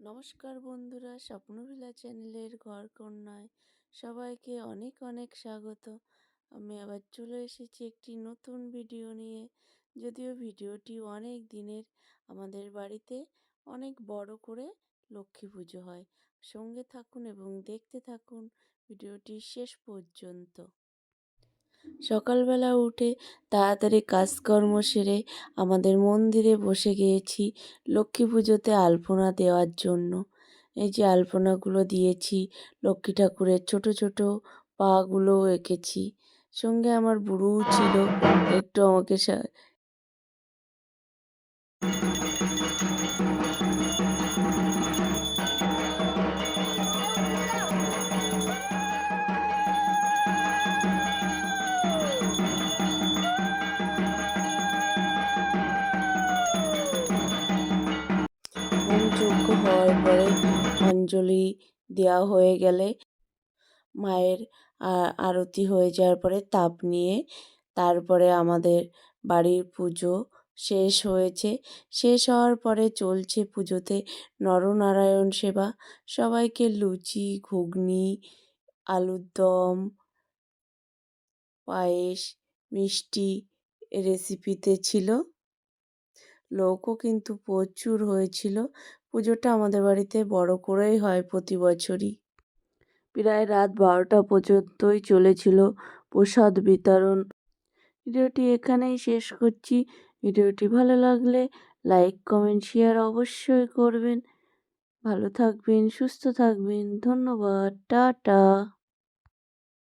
নমস্কার বন্ধুরা, স্বপ্নভিলা চ্যানেলের ঘর কন্যায় সবাইকে অনেক অনেক স্বাগত। আমি আবার চলে এসেছি একটি নতুন ভিডিও নিয়ে। যদিও ভিডিওটি অনেক দিনের, আমাদের বাড়িতে অনেক বড় করে লক্ষ্মী পুজো হয়। সঙ্গে থাকুন এবং দেখতে থাকুন ভিডিওটি শেষ পর্যন্ত। সকালবেলা উঠে তাড়াতাড়ি কাজকর্ম সেরে আমাদের মন্দিরে বসে গিয়েছি লক্ষ্মী পুজোতে আলপনা দেওয়ার জন্য। এই যে আলপনাগুলো দিয়েছি, লক্ষ্মী ঠাকুরের ছোট ছোট পাগুলোও এঁকেছি। সঙ্গে আমার বুড়োও ছিল, একটু আমাকে যজ্ঞ হওয়ার পরে অঞ্জলি দেওয়া হয়ে গেলে মায়ের আরতি হয়ে যাওয়ার পরে তাপ নিয়ে তারপরে আমাদের বাড়ির পুজো শেষ হয়েছে। শেষ হওয়ার পরে চলছে পুজোতে নরনারায়ণ সেবা। সবাইকে লুচি, ঘুগনি, আলুর দম, পায়েস, মিষ্টি রেসিপিতে ছিল। লোকও কিন্তু প্রচুর হয়েছিল। পুজোটা আমাদের বাড়িতে বড় করেই হয় প্রতি বছরই। প্রায় রাত বারোটা পর্যন্তই চলেছিল প্রসাদ বিতরণ। ভিডিওটি এখানেই শেষ করছি। ভিডিওটি ভালো লাগলে লাইক, কমেন্ট, শেয়ার অবশ্যই করবেন। ভালো থাকবেন, সুস্থ থাকবেন। ধন্যবাদ। টাটা।